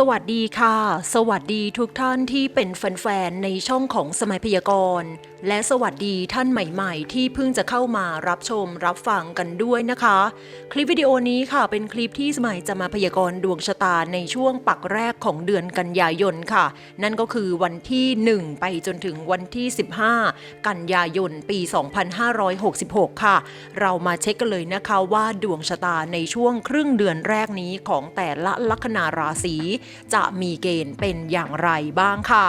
สวัสดีค่ะ สวัสดีทุกท่านที่เป็นแฟนๆในช่องของสมัยพยากรณ์ และสวัสดีท่านใหม่ๆ ที่เพิ่งจะเข้ามารับชมรับฟังกันด้วยนะคะ คลิปวิดีโอนี้ค่ะเป็นคลิปที่สมัยจะมาพยากรณ์ดวงชะตาในช่วงปักแรกของเดือนกันยายนค่ะ นั่นก็คือวันที่ 1 ไปจนถึงวันที่ 15 กันยายนปี 2566 ค่ะ เรามาเช็คกันเลยนะคะว่าดวงชะตาในช่วงครึ่งเดือนแรกนี้ของแต่ละลัคนาราศีจะมีเกณฑ์เป็นอย่างไรบ้างค่ะ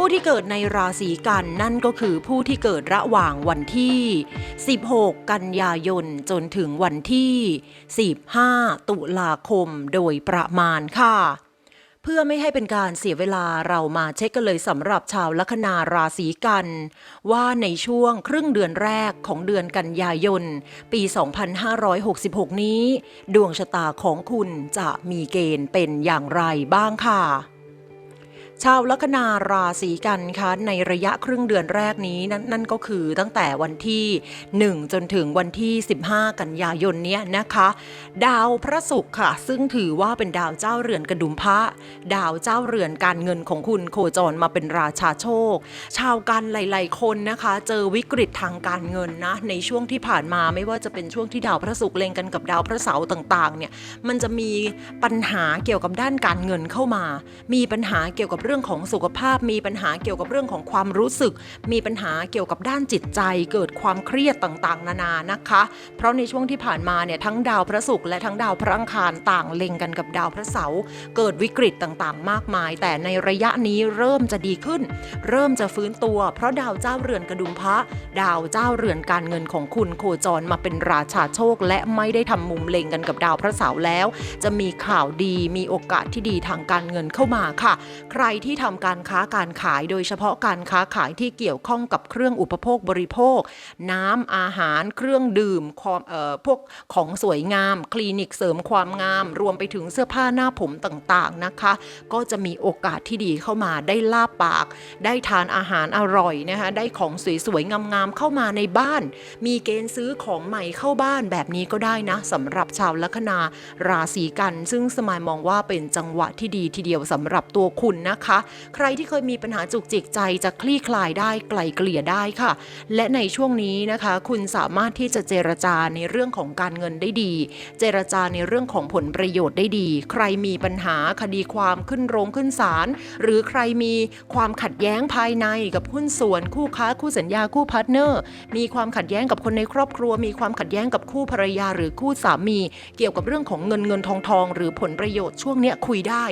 ผู้ที่เกิดในราศีกันนั่นก็คือผู้ที่เกิดระหว่างวันที่ 16 กันยายนจนถึงวันที่ 15 ตุลาคมโดยประมาณค่ะเพื่อไม่ให้เป็นการเสียเวลาเรามาเช็คกันเลยสำหรับชาวลัคนาราศีกัน ว่าในช่วงครึ่งเดือนแรกของเดือนกันยายน ปี 2566 นี้ ดวงชะตาของคุณจะมีเกณฑ์เป็นอย่างไรบ้างค่ะ ชาวลัคนาราศีกันคะในระยะครึ่งเดือนแรกนี้นั่นนั่นก็คือตั้งแต่วันที่ 1 จนถึงวันที่ 15 กันยายนเนี้ยนะคะ ดาวพระศุกร์ค่ะ ซึ่งถือว่าเป็นดาวเจ้าเรือนกระดุมพระดาวเจ้าเรือนการเงินของคุณโคจรมาเป็นราชาโชค ชาวกันหลาย ๆ คนนะคะ เจอวิกฤตทางการเงินนะในช่วงที่ผ่านมาไม่ว่าจะเป็นช่วงที่ดาวพระศุกร์เล็งกันกับดาวพระเสาร์ต่าง ๆ เนี่ยมันจะมีปัญหาเกี่ยวกับด้านการเงินเข้ามา มีปัญหาเกี่ยวกับเรื่องของสุขภาพ มีปัญหาเกี่ยวกับเรื่องของความรู้สึก มีปัญหาเกี่ยวกับด้านจิตใจ เกิดความเครียดต่างๆ นานานะคะ เพราะในช่วงที่ผ่านมาเนี่ยทั้งดาวพระศุกร์และทั้งดาวพระอังคารต่างเล็งกันกับดาวพระเสาร์เกิดวิกฤตต่างๆ มากมาย แต่ในระยะนี้เริ่มจะดีขึ้น เริ่มจะฟื้นตัว เพราะดาวเจ้าเรือนกระดุมพระ ดาวเจ้าเรือนการเงินของคุณโคจรมาเป็นราชาโชค และไม่ได้ทำมุมเล็งกันกับดาวพระเสาร์แล้ว จะมีข่าวดีมีโอกาสที่ดีทางการเงินเข้ามาค่ะ ใครที่ทำการค้าการขายโดยเฉพาะการค้าขายที่เกี่ยวข้องกับเครื่องอุปโภคบริโภค น้ำอาหารเครื่องดื่มความเอ่อพวกของสวยงาม คลินิกเสริมความงาม รวมไปถึงเสื้อผ้าหน้าผมต่างๆนะคะ ก็จะมีโอกาสที่ดีเข้ามาได้ลาบปาก ได้ทานอาหารอร่อยนะคะได้ของสวยๆงามๆเข้ามาในบ้าน มีเกณฑ์ซื้อของใหม่เข้าบ้านแบบนี้ก็ได้นะสำหรับชาวลัคนาราศีกัน ซึ่งสมายมองว่าเป็นจังหวะที่ดีทีเดียวสำหรับตัวคุณนะคะใครที่เคยมีปัญหาจุกจิกใจจะคลี่คลายได้ไกลเกลี่ยได้ค่ะ และในช่วงนี้นะคะ คุณสามารถที่จะเจรจาในเรื่องของการเงินได้ดี เจรจาในเรื่องของผลประโยชน์ได้ดี ใครมีปัญหาคดีความขึ้นโรงขึ้นศาลหรือใครมีความขัดแย้งภายในกับหุ้นส่วนคู่ค้าคู่สัญญาคู่พาร์ทเนอร์ มีความขัดแย้งกับคนในครอบครัว มีความขัดแย้งกับคู่ภรรยาหรือคู่สามี เกี่ยวกับเรื่องของเงินเงินทองทอง หรือผลประโยชน์ช่วงเนี้ยคุยได้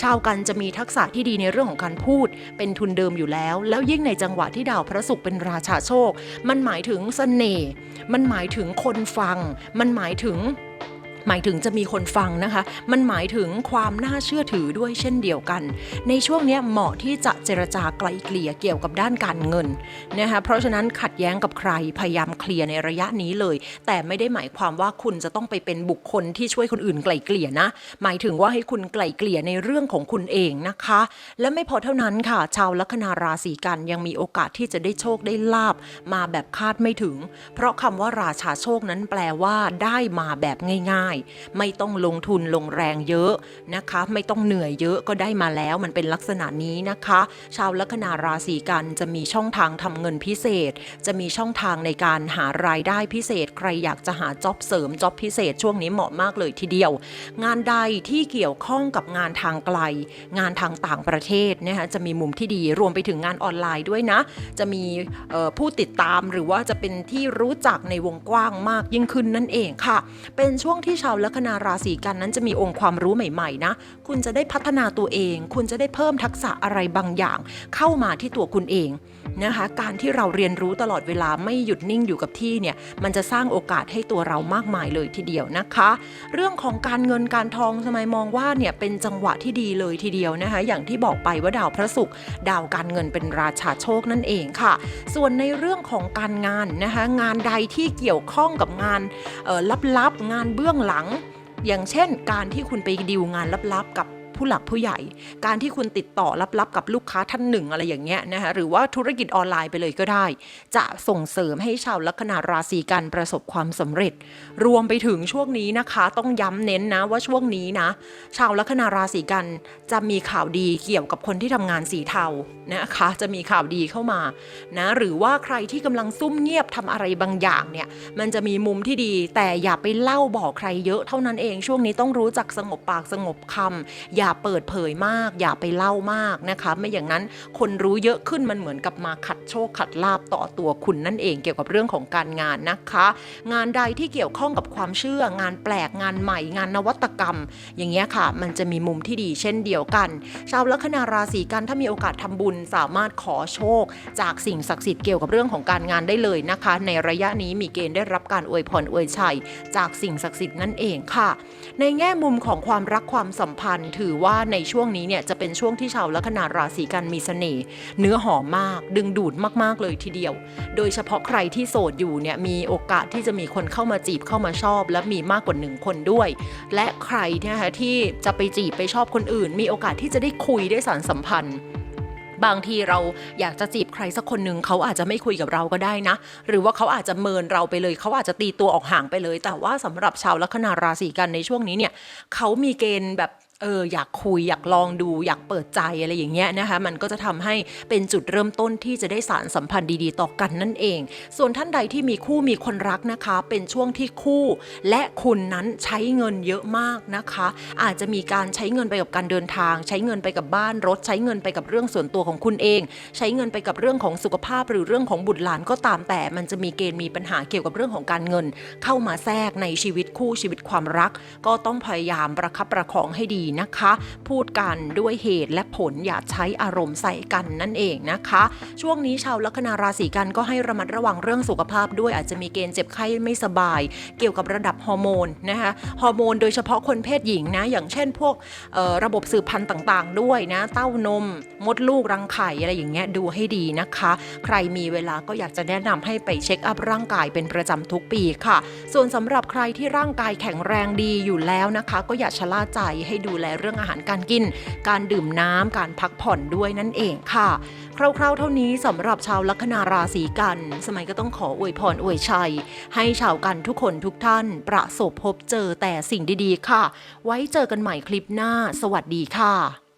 ชาวกันจะมีทักษะที่ดีในเรื่องของการพูด เป็นทุนเดิมอยู่แล้ว แล้วยิ่งในจังหวะที่ดาวพระศุกร์เป็นราชาโชค มันหมายถึงเสน่ห์มันหมายถึงคนฟัง มันหมายถึง หมายถึงจะมีคนฟังนะคะ มันหมายถึงความน่าเชื่อถือด้วยเช่นเดียวกัน ในช่วงนี้เหมาะที่จะเจรจาไกลเกลี่ยเกี่ยวกับด้านการเงินนะคะเพราะฉะนั้นขัดแย้งกับใครพยายามเคลียร์ในระยะนี้เลย แต่ไม่ได้หมายความว่าคุณจะต้องไปเป็นบุคคลที่ช่วยคนอื่นไกลเกลี่ยนะ หมายถึงว่าให้คุณไกลเกลี่ยในเรื่องของคุณเองนะคะ และไม่พอเท่านั้นค่ะ ชาวลัคนาราศีกันยังมีโอกาสที่จะได้โชคได้ลาบมาแบบคาดไม่ถึง เพราะคำว่าราชาโชคนั้นแปลว่าได้มาแบบง่ายๆไม่ต้องลงทุนลงแรงเยอะนะคะ ไม่ต้องเหนื่อยเยอะก็ได้มาแล้วมันเป็นลักษณะนี้นะคะ ชาวลัคนาราศีกันจะมีช่องทางทำเงินพิเศษ จะมีช่องทางในการหารายได้พิเศษ ใครอยากจะหาจ็อบเสริมจ็อบพิเศษ ช่วงนี้เหมาะมากเลยทีเดียว งานใดที่เกี่ยวข้องกับงานทางไกล งานทางต่างประเทศนะคะจะมีมุมที่ดีรวมไปถึงงานออนไลน์ด้วยนะ จะมีผู้ติดตามหรือว่าจะเป็นที่รู้จักในวงกว้างมากยิ่งขึ้นนั่นเองค่ะ เป็นช่วงที่ชาวลัคนาราศีกันนั้นจะมีองค์ความรู้ใหม่ๆนะ คุณจะได้พัฒนาตัวเอง คุณจะได้เพิ่มทักษะอะไรบางอย่าง เข้ามาที่ตัวคุณเองนะคะ การที่เราเรียนรู้ตลอดเวลาไม่หยุดนิ่งอยู่กับที่เนี่ย มันจะสร้างโอกาสให้ตัวเรามากมายเลยทีเดียวนะคะ เรื่องของการเงินการทองสมัยมองว่าเนี่ยเป็นจังหวะที่ดีเลยทีเดียวนะคะ อย่างที่บอกไปว่าดาวพระศุกร์ดาวการเงินเป็นราชาโชคนั่นเองค่ะ ส่วนในเรื่องของการงานนะคะ งานใดที่เกี่ยวข้องกับงานออลับๆงานเบื้องหลัง อย่างเช่นการที่คุณไปดีลงานลับๆกับ ผู้หลักผู้ใหญ่ การที่คุณติดต่อลับๆกับลูกค้าท่านหนึ่งอะไรอย่างเงี้ยนะคะหรือว่าธุรกิจออนไลน์ไปเลยก็ได้ จะส่งเสริมให้ชาวลัคนาราศีกันประสบความสำเร็จ รวมไปถึงช่วงนี้นะคะ ต้องย้ำเน้นนะว่าช่วงนี้นะ ชาวลัคนาราศีกันจะมีข่าวดีเกี่ยวกับคนที่ทำงานสีเทานะคะจะมีข่าวดีเข้ามานะหรือว่าใครที่กำลังซุ่มเงียบทำอะไรบางอย่างเนี่ยมันจะมีมุมที่ดี แต่อย่าไปเล่าบอกใครเยอะเท่านั้นเองช่วงนี้ต้องรู้จักสงบปากสงบคำอย่าาเปิดเผยมาก อย่าไปเล่ามากนะคะ ไม่อย่างนั้นคนรู้เยอะขึ้นมันเหมือนกับมาขัดโชคขัดลาบต่อตัวคุณนั่นเองเกี่ยวกับเรื่องของการงานนะคะ งานใดที่เกี่ยวข้องกับความเชื่อ งานแปลกงานใหม่ งานนวัตกรรม อย่างเงี้ยค่ะ มันจะมีมุมที่ดีเช่นเดียวกัน ชาวลัคนาราศีกันถ้ามีโอกาสทำบุญสามารถขอโชค จากสิ่งศักดิ์สิทธิ์เกี่ยวกับเรื่องของการงานได้เลยนะคะ ในระยะนี้มีเกณฑ์ได้รับการอวยพรอวยชัย จากสิ่งศักดิ์สิทธิ์นั่นเองค่ะ ในแง่มุมของความรักความสัมพันธ์ถือว่าในช่วงนี้เนี่ยจะเป็นช่วงที่ชาวลัคนาราศีกันมีเสน่ห์เนื้อหอมมาก ดึงดูดมากๆเลยทีเดียว โดยเฉพาะใครที่โสดอยู่เนี่ยมีโอกาสที่จะมีคนเข้ามาจีบเข้ามาชอบ และมีมากกว่าหนึ่งคนด้วย และใครเนี่ยนะคะที่จะไปจีบไปชอบคนอื่น มีโอกาสที่จะได้คุยได้สารสัมพันธ์บางทีเราอยากจะจีบใครสักคนหนึ่งเขาอาจจะไม่คุยกับเราก็ได้นะ หรือว่าเขาอาจจะเมินเราไปเลย เขาอาจจะตีตัวออกห่างไปเลย แต่ว่าสำหรับชาวลัคนาราศีกันในช่วงนี้เนี่ยเขามีเกณฑ์แบบ เอออยากคุยอยากลองดูอยากเปิดใจอะไรอย่างเงี้ยนะคะมันก็จะทำให้เป็นจุดเริ่มต้นที่จะได้สารสัมพันธ์ดีๆ ต่อกันนั่นเอง ส่วนท่านใดที่มีคู่มีคนรักนะคะ เป็นช่วงที่คู่ และคุณนั้นใช้เงินเยอะมากนะคะ อาจจะมีการใช้เงินไปกับการเดินทาง ใช้เงินไปกับบ้านรถ ใช้เงินไปกับเรื่องส่วนตัวของคุณเอง ใช้เงินไปกับเรื่องของสุขภาพหรือเรื่องของบุตรหลานก็ตามแต่มันจะมีเกณฑ์มีปัญหาเกี่ยวกับเรื่องของการเงิน เข้ามาแทรกในชีวิตคู่ชีวิตความรัก ก็ต้องพยายามประคับประคองให้ดีนะคะ พูดกันด้วยเหตุและผลอย่าใช้อารมณ์ใส่กันนั่นเองนะคะ ช่วงนี้ชาวลัคนาราศีกันก็ให้ระมัดระวังเรื่องสุขภาพด้วยอาจจะมีเกณฑ์เจ็บไข้ไม่สบาย เกี่ยวกับระดับฮอร์โมนนะคะฮอร์โมนโดยเฉพาะคนเพศหญิงนะอย่างเช่นพวกระบบสืบพันธุ์ต่างๆ ด้วยนะเต้านม มดลูกรังไข่อะไรอย่างเงี้ยดูให้ดีนะคะ ใครมีเวลาก็อยากจะแนะนำให้ไปเช็คอัพร่างกายเป็นประจำทุกปีค่ะ ส่วนสำหรับใครที่ร่างกายแข็งแรงดีอยู่แล้วนะคะ ก็อย่าชะล่าใจให้ดูแลเรื่องอาหารการกิน การดื่มน้ำการพักผ่อนด้วยนั่นเองค่ะ คร่าวๆ เท่านี้สำหรับชาวลัคนาราศีกัน สมัยก็ต้องขออวยพรอวยชัย ให้ชาวกันทุกคนทุกท่าน ประสบพบเจอแต่สิ่งดีๆ ค่ะ ไว้เจอกันใหม่คลิปหน้า สวัสดีค่ะ